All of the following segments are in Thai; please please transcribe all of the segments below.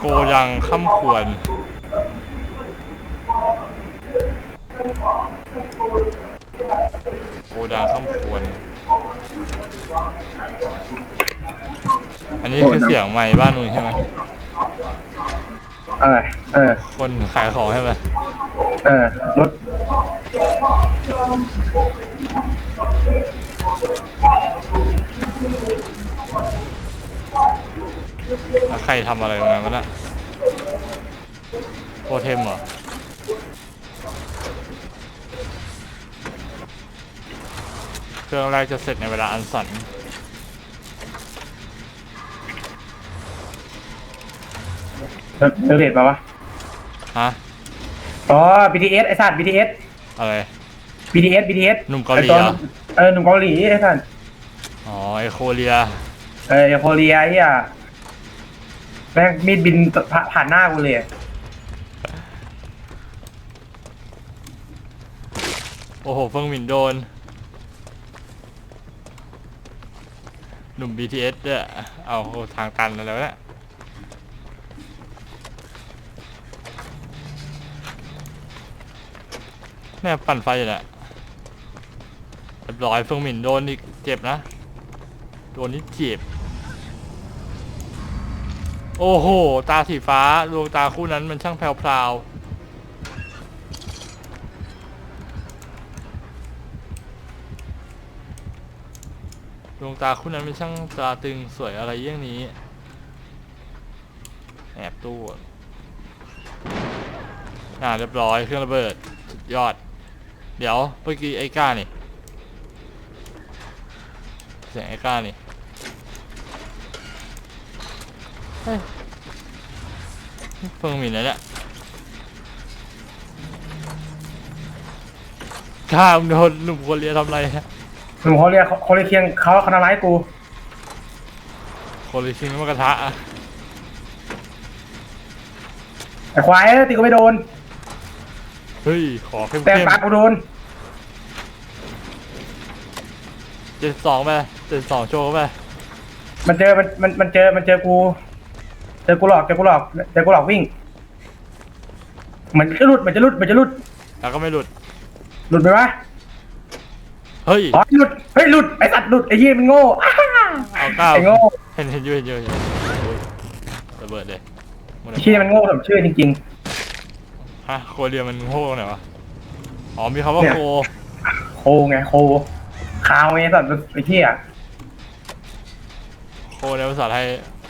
โกยังค่ำควร โกดังค่ำควร อันนี้คือเสียงใหม่บ้านนุ่นใช่ไหมเออ เออ คนขายของใช่ไหมเออ รถแล้ว ใครทำอะไรตรงนั้นวะน่ะโปรเทมเหรอเครื่องแรกจะเสร็จในเวลาอันสั้นเออเรทมาวะฮะ อ๋อ BTS ไอ้สัตว์ BTS อะไร BTS BTS หนุ่มเกาหลีไอ้ตัวเหรอเออหนุ่มเกาหลีไอ้สัตว์อ๋อไอโคเรีย เออโคเรียไอ้เหี้ย แม่งมีดบินผ่านหน้ากูเลยโอ้โหเฟิงหมินโดน หนุ่ม BTS ด้วยเอาทางตันแล้วะเนี่ยแม่ปั่นไฟอยู่แหละเรียบร้อยเฟิงหมินโดนอีกเจ็บนะ โดนนี่เจ็บ โอ้โห ตาสีฟ้าดวงตาคู่นั้นมันช่างแพรวดวงตาคู่นั้นเป็นช่างตราตึงสวยอะไรเยี่ยงนี้ แอบตู้อะอ่าเรียบร้อยเครื่องระเบิดสุดยอด เดี๋ยวเมื่อกี้ไอ้ก้านี่เสียงไอ้ก้านี่ เฮ้ยเพิ่งมีนะเนี่ยข้ามงโดนหนุ่มคนเรียนทำอะไรฮะหนุ่มเขาเรียกเขาเรียกเคียงเขาเขาทำร้ายกูคนเลยชิงน้ำมันกระทะอะไอ้ควายเอ้ยตีกูไม่โดน เฮ้ย ขอเข้มแต่เข้มปากกูโดนเจ็ดสองไปเจ็ดสองโชว์ไป มันเจอมันมันมันเจอมันเจอกูเจอกูหลอกเจอกูหลอกเจอกูหลอกวิ่งเหมือนจะหลุดเหมือนจะหลุดเหมือนจะหลุดแล้วก็ไม่หลุด หลุดไปวะเฮ้ย อ๋อหลุดเฮ้ยหลุดไอ้สัตว์หลุดไอ้เหี้ยมันโง่อ้าเอาเก้าไอ้โง่เห็นเห็นอยู่เห็นอยู่เห็นอยู่โอ้ยระเบิดเลยหมดไอ้เลยเหี้ยมันโง่สมชื่อจริง ฮะโคเรียมันโง่ไหนวะ อ๋อมีคำว่าเนี่ย โคๆ โคไงโคคาวไงสัตว์ไอ้เหี้ยโคในภาษาไทย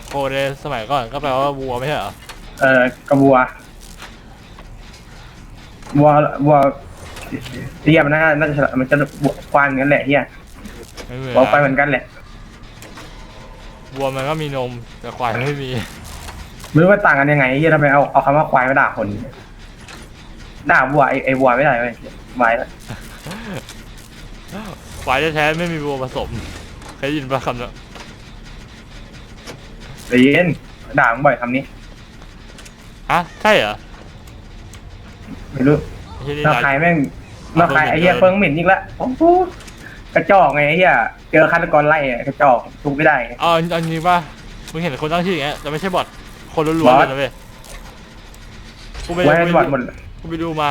โคในสมัยก่อนก็แปลว่าวัวไม่ใช่เหรอ เอ่อกระบัวบัวบัวเหี้ยมันน่าน่าจะมันจะบวกควานกันแหละเหี้ยไม่เหมือนบอกไปเหมือนกันแหละวัวมันก็มีนมแต่ควายไม่มี ไม่รู้ว่าต่างกันยังไงเหี้ยทำไมเอาเอาคำว่าควายมาด่าคน ด่าบัวไอ้ไอ้บัวไม่ได้เว้ยไว้แล้วควายแท้ๆไม่มีวัวผสมเคยได้ยินปะคำนั้น เรียนด่ามึงบ่อยคำนี้ฮะใช่เหรอไม่รู้ไอ้เหี้ยนี่เราด่าใครแม่งเราใครไอ้เหี้ยเฟิงหมิ่นอีกแล้วโอ้โหกระจอกไงไอ้เหี้ยเจอฆาตกรไล่อะกระจอกทุกไม่ได้เอาเอาจริงๆป่ะมึงเห็นคนตั้งชื่ออย่างเงี้ยแต่ไม่ใช่บอทคนล้บวนอๆทเลยนะเว้ยกูไปไว้กูให้ไปบอดหมด กูไปดูมา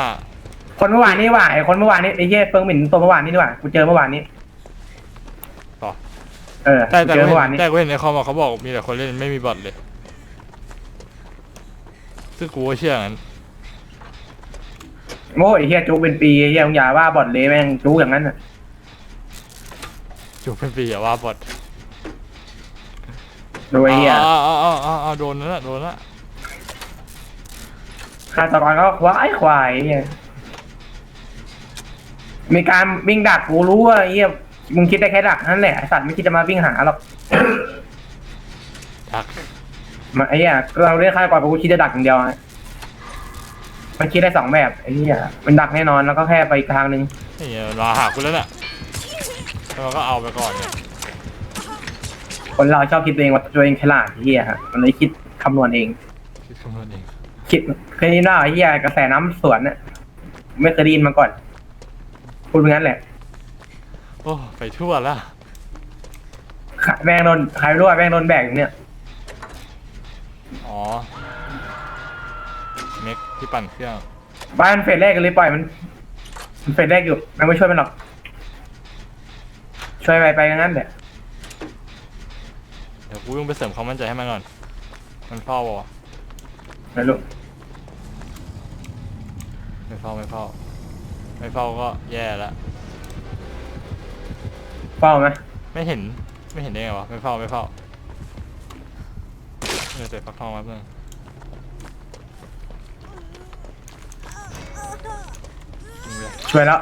คนเมื่อวานนี้ว่ะไอ้คนเมื่อวานนี้ไอ้เหี้ยเฟิงหมิ่นตัวเมื่อวานนี้ดีกว่ากูเจอเมื่อวานนี้ต่อ เออแต่กูแต่เจอกูเมื่อเห็วานนนี้แต่กูเห็นในคอมอะเขาบอกมีแต่คนเล่นไม่มีบอทเลย ซึ่งกูก็เชื่องั้นโง่ไอ้เหี้ยจุกเป็นปีไอ้เหี้ยมึงอย่าว่าบอดเลยแม่งจุกอย่างนั้นน่ะจูเป็นปีอะว่าบอทดูไอ้เหี้ยอ๋ออ๋ออ๋ออ๋ออ๋อโดนแล้วน่ะโดนแล้วฆาตกรก็ควายควายไอ้เหี้ยมีการวิ่งดักกูรู้ว่าไอ้เหี้ย มึงคิดได้แค่ดักนั่นแหละไอ้สัตว์ไม่คิดจะมาวิ่งหาหรอกดักมาไอ้เหี้ยเราเรียกฆาตกรกูคิดจะดักอย่างเดียวอะมันคิดได้สองแบบไอ้เหี้ยมันดักแน่นอนแล้วก็แค่ไปอีกทางหนึ่งนี่มาหากูแล้วน่ะแล้วเราก็เอาไปก่อนเนี่ยคนเราชอบคิดตัวเองว่าตัวเองฉลาดไอ้เหี้ยฮะมันเลยคิดคำนวณเอง คิดคำนวณเองคิดเคยได้ยินว่าไอ้เหี้ยกระแสน้ำสวนน่ะไม่เคยได้ยินมาก่อน พูดเป็นงั้นแหละ โอ้ไปทั่วแล้วแบงค์โดนใครรู้ว่าแบงค์โดนแบกอยู่เนี่ย อ๋อเม็กที่ปั่นเครื่องบ้านเฟสแรกกันเลยปล่อยมันมันเฟสแรกอยู่ไม่ช่วยมันหรอก ช่วยไปไปงั้นแหละเดี๋ยวกูต้องไปเสริมความมั่นใจให้มันก่อน มันเฝ้าบ่วะนะลูกไม่เฝ้าไม่เฝ้าไม่เฝ้าก็แย่ละ เฝ้าไหมไม่เห็นไม่เห็นได้ไงวะไม่เฝ้าไม่เฝ้าเออแต่ฟักทองแป๊บนึงจริงเลยช่วยแล้ว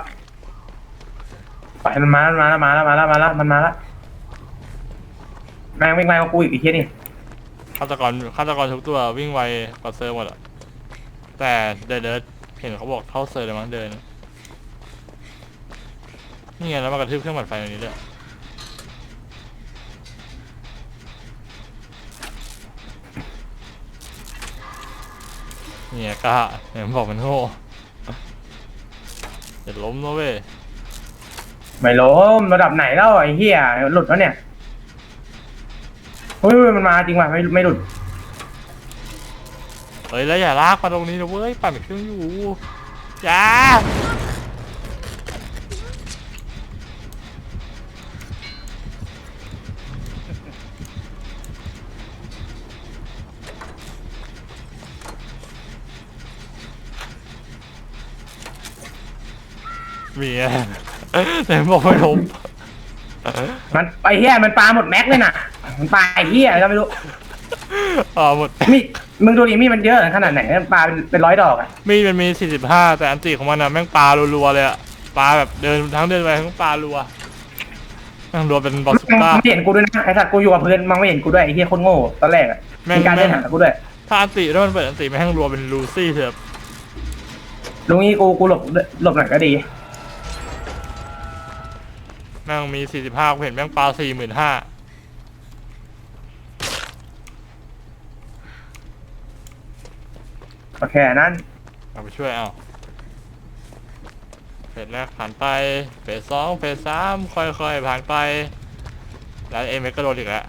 ไปมันมามันมาแล้วมาแล้วมาแล้วมาแล้วมันมาแล้วแม่งวิ่งไล่กับกูอีกไอ้เหี้ยนี่ฆาตกรฆาตกรทุกตัววิ่งไวกว่าเซอร์หมดอะแต่เดินเดินเห็นเขาบอกเท่าเซอร์เลยมั้งเดิน นี่ไงแล้วมากระทืบเครื่องปั่นไฟตรงนี้ด้วยนี่ไงกล้าเนี่ยมันบอกมันโง่จะล้มนะเว้ยไม่ล้มระดับไหนแล้วไอ้เหี้ยหลุดแล้วเนี่ยเฮ้ยมันมาจริงว่ะไม่ไม่หลุดเฮ้ยแล้วอย่าลากมาตรงนี้นะเว้ยปั่นเครื่องอยู่จ้า มีไงแต่บอกไม่ล้มมันไอ้เหี้ยมันปาหมดแม็กเลยน่ะ มันปาไอ้เหี้ยอะไรก็ไม่รู้อ่าหมด มีดมึงดูดิมีดมันเยอะขนาดไหนมันปาเป็นเป็นร้อยดอกอะมีดมันมี45แต่อันติของมันอะแม่งปลารัวๆเลยอะปลาแบบเดินทั้งเดินไปทั้งปลารัวแม่งรัวเป็นบอสมึงต้า ไม่เห็นกูด้วยนะไอ้สัตว์กูอยู่กับเพื่อนมึงไม่เห็นกูด้วยไอ้เหี้ยโคนโง่ตอนแรกอะแม่ง มีการเดินหากูด้วยถ้าอันติถ้ามันเปิดอันติแม่งรัวเป็นลูซี่เถอะลุงนี้กูกูหลบหลบหน่อยก็ดี แม่งมี45กูเห็นแม่งปลา45,000โอเคนั้นเอาไปช่วยเอาเฟสแรกผ่านไปเฟสสองเฟสสามค่อยๆผ่านไป แล้วเอ็มเอ็กก็โดนอีกแล้ว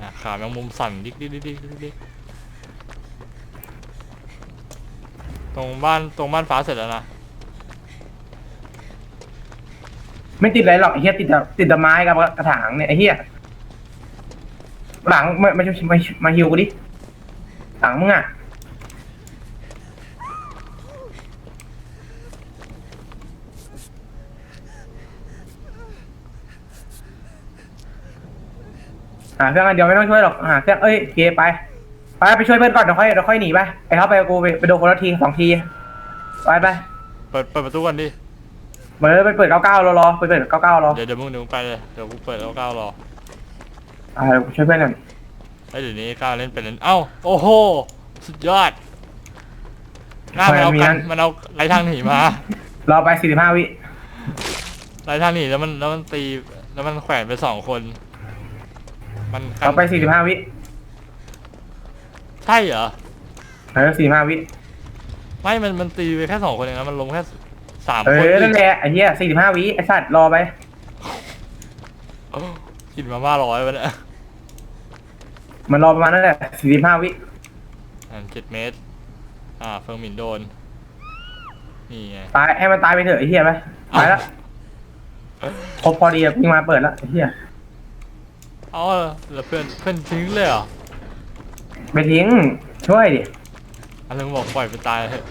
อะขาแมงมุมสั่นดิกดิกดิกดิกดิกดิกตรงบ้านตรงบ้านฟ้าเสร็จแล้วนะ ไม่ติดอะไรหรอกไอ้เหี้ยติดแต่ติดแต่ไม้กับกระถางเนี่ยไอ้เหี้ยหลังมามามามาฮิวกูดิหลังมึงอะหาเครื่องอันเดียวไม่ต้องช่วยหรอกหาเครื่องเอ้ยเคไปไปไปช่วยเพื่อนก่อนเดี๋ยวค่อยเดี๋ยวค่อยหนีไปไอ้เขาไปกูไปไปโดนคนละทีสองทีไปไปเปิดเปิดประตูกันดิ เมื่อไปเปิดเก้าเก้ารอรอไปเปิดเก้าเก้ารอเดี๋ยวเดี๋ยวมึงเดี๋ยวมึงไปเลยเดี๋ยวกูเปิดแล้วก้าวรออ่าเดี๋ยวกูช่วยเพื่อนก่อนไอ้ยเดี๋ยวนี้ก้าวเล่นเป็นเล่นเอ้าโอ้โหสุดยอดหน้ามันเอากันมันเอาไรทางหนีมารอไปสี่สิบห้าวิไรทางหนีแล้วมันแล้วมันตีแล้วมันแขวนไปสองคน มันกัรอไปสี่สิบห้าวิใช่เหรอเออสี่สิบห้าวิไม่มันมันตีไปแค่สองคนเองนะมันลงแค่ สามเอคนอนั่นแหละไอ้เหี้ยสี่สิบห้าวิไอ้สัตว์รอไปโอ้กินมาม่าร้อยวะเนี่ยมันรอประมาณนั่นแหละสี่สิบห้าวิอ่าเจ็ดเมตร อ่า เฟิงหมินโดน นี่ไงตายให้มันตายไปเถอะไอ้เหี้ยไปตายแล้วครบพอดีอะกูมาเปิดแล้วไอ้เหี้ยเอ๋อแล้วเพื่อนเพื่อนทิ้งเลยเหรอ ไปทิ้งช่วยดิอันนึงบอกปล่อยไปตายเถอะ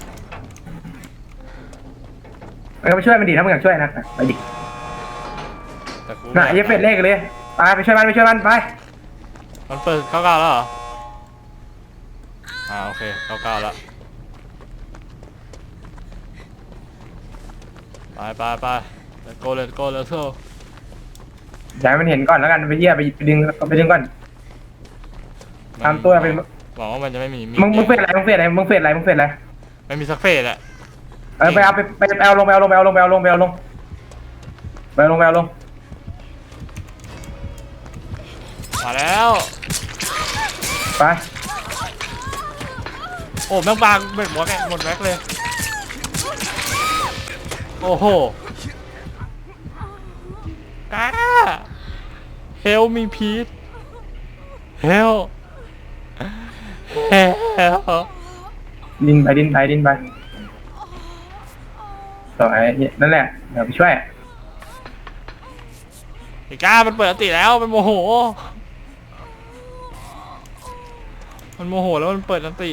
มันก็ไปช่วยมันดิถ้ามึงอยากช่วยนะไปดิแต่กูน่ะไอ้เหี้ยเป็ดเลขเลยไปไปช่วยมันไปช่วยมันไปมันเปิดเก้าเก้าแล้วเหรอ อ่าโอเคเก้าเก้าแล้วไปไปไป let's go let's go let's go อย่าให้มันเห็นก่อนแล้วกันไปเหี้ยไปไปดึงไปดึงก่อนทำตัวเป็นหวังว่ามันจะไม่มีดมึงมึงเฟดอะไรมึงเฟดอะไรมึงเฟดอะไรมึงเฟดอะไรไม่มีสักเฟสอะ เออไปเอาไปไปไปเอาลงไปเอาลงไปเอาลงไปเอาลงไปเอาลงไปเอาลงไปเอาลงมาแล้ว ไปโอ้แม่งบางเบ็ดหมดแกหมดแม็กเลย โอ้โหกาเฮลมีพีทเฮลดินไปดินไปดินไป ต่อไอ้เหี้ยนั่นแหละเดี๋ยวไปช่วยไอ้ก้ามันเปิดอันติแล้วมันโมโห มันโมโหแล้วมันเปิดอันติ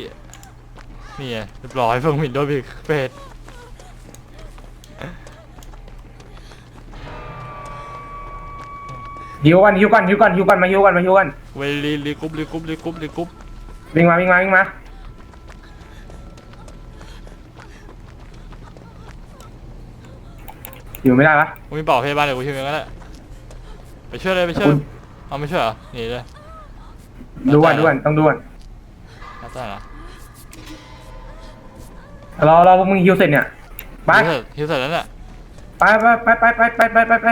นี่ไงเรียบร้อยเพิ่งหมินโดนบีเฟดฮิวกันฮิวกันฮิวกันฮิวกันมาฮิวกันมาฮิวกันเวลีลีกรุ๊ปลีกรุ๊ปลีกรุ๊ปลีกรุ๊ปวิ่งมาวิ่งมาวิ่งมา อยู่ไม่ได้ปะกูมีเป่าพยาบาลเดี๋ยวกูช่วยมึงก็ได้ไปช่วยเลยไปช่วยคุณเอาไม่ช่วยเหรอหนีเลยดูก่อนดูก่อนต้องดูก่อนแล้วแต่ละรอรอพวกมึงฮิวเสร็จเนี่ยไปฮิวเสร็จฮิวเสร็จแล้วเนี่ยไปไปไปไปไปไปไปไปไป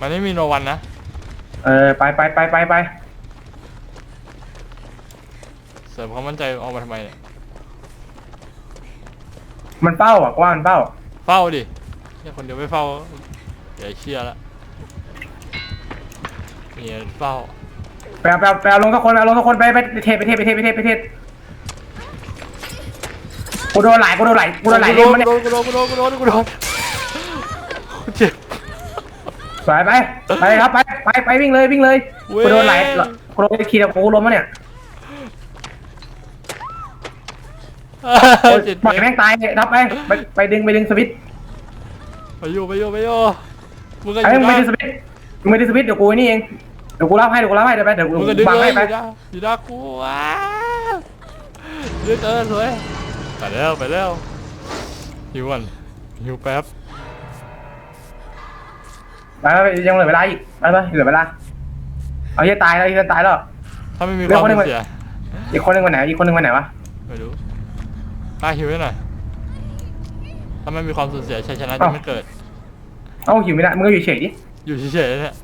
มันไม่มีโนวันนะ เออไปไปไปไปไปเสริมความมั่นใจเอามาทำไมเนี่ย มันเป้าอะกว่ามันเป้า เฝ้าดิแค่คนเดียวไม่เฝ้าเดี๋ยวเชื่อละนี่เฝ้าไปเอาไปเอาไปเอาลงทุกคนเอาลงทุกคนไปไปไปเทไปเทไปเทไปเทไปเทกูโดนไหลกูโดนไหลกูโดนไหลกูเล่โดนนมาเนี่ยกูโดนกูโดนกูโดนกูโดนกูเจ็บไปไปไปครับไปไปไปวิ่งเลยวิ่งเลยกูโดนไหลกูโดนขี่กับกูล้มมาเนี่ย เจ็บปล่อยแม่งตายทับไปไปไปดึงไปดึงสวิตช์ไปอยู่ไปอยู่ไปอยู่มึงก็อไอ้ยู่งไม่ได้ดึงสวิตช์มึงไม่ดึงสวิตช์เดี๋ยวกูไอ้นี่เองเดี๋ยวกูรับให้เดี๋ยวกูรับให้เดี๋ยวไปเดี๋ยวกูมึงก็ดึงบังเลให้อไปยู่ได้อยู่ได้กูว้าดึงเออสวยไปแล้วไปแล้วหิวก่อนหิวแป๊บไปไปยังเหลือเวลาอีกไปไปเหลือเวลาเอาเฮียตายแล้วเฮียตายแล้ว ถ้าไม่มีความคนหนึ่งสูญเสีย อีกคนหนึ่งวันไหนอีกคนหนึ่งวันไหนวะไม่รู้ กล้าหิวได้หน่อยถ้าไม่มีความสูญเสียชัยชนะอ้าจะวไม่เกิด เอ้าหิวไม่ได้มึงก็อยู่เฉยดิอยู่เฉยๆเนี่ย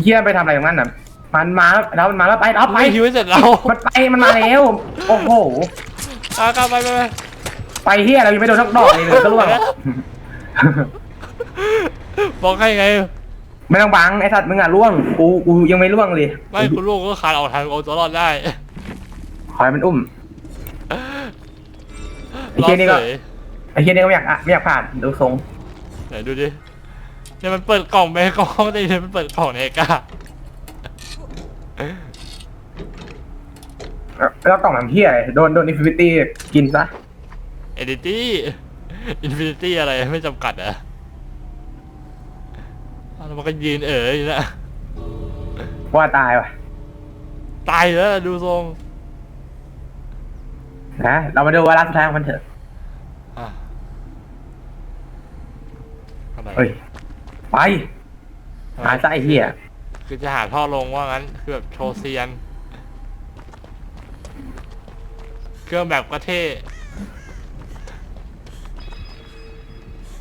เฮียไปทำอะไรตรงนั้นน่ะมันมาแล้วมันมาแล้วไปเอาไป ไม่หิวให้เสร็จแล้วมันไปมันมาแล้ว โอ้โหกล้ากล้าไปไปไปไปเฮียเรายังไม่โดนทักดอกเลยเลยก็ร่วงบอกให้ไง ไม่ต้องบังไอ้สัตว์มึงอะร่วงกูกูยังไม่ร่วงเลยไม่คุณลูกก็คานออกทางเอาตัวรอดได้ ขอให้มันอุ้ม ไอ้เหี้ยนี่ก็รอดสวยไอ้เฮียนี่ก็ไม่อยากอะไม่อยากผ่านดูทรงไหนดูดิเนี่ยมันเปิดกล่องไปกล่องได้เลยมันเปิดกล่องในกล้าแล้วกล่องน้ำเฮียอะไรโดนโดนอินฟินิตี้กินซะเอดิตี้อินฟินิตี้อะไรไม่จำกัดเหรอะแล้วมันก็ยืนเอ๋ยอยู่นะว่าตายว่ะ ตายแล้วดูทรง นะเรามาดูวาระสุดท้ายของมันเถอะอะอะไรเฮ้ยไปหาซะไอ้เฮียคือจะหาท่อลงว่างั้นคือแบบโชว์เซียน เครื่องแบบก็เท่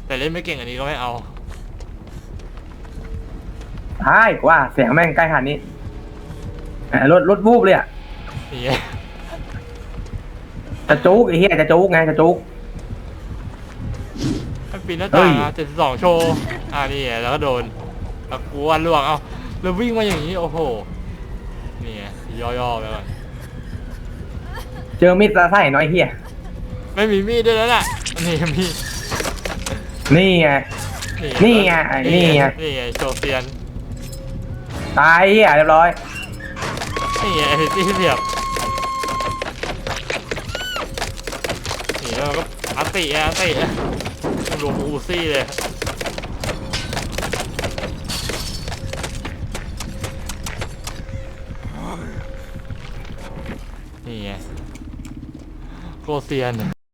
แต่เล่นไม่เก่งอันนี้ก็ไม่เอา ใช่ว่าเสียงแม่งใกล้ขนาดนี้อะรถรถวูบเลยอะนี่ไง จะจุกไอ้เฮียจะจุกไงจะจุก มันปีนหน้าเฮ้ต่างย เจ็ดสิบสองโชว์ อ่านี่ไงแล้วก็โดนตะกวนล่วง เอาแล้ววิ่งมาอย่างนี้ โอ้โห นี่ไงย่อๆไปก่อน เจอมีดใส่น้อยเฮียไม่มีมีดด้วยแล้วน่ะนี่มีดนี่ไง นี่ไงไอ้นี่ไง นี่ไงโชว์เซียน ตายเฮียเรียบร้อย นี่ไงไอ้ที่เสียบ แล้วก็อัติอะอัติอะรวมอูซี่เลยนี่ไงโกเซียน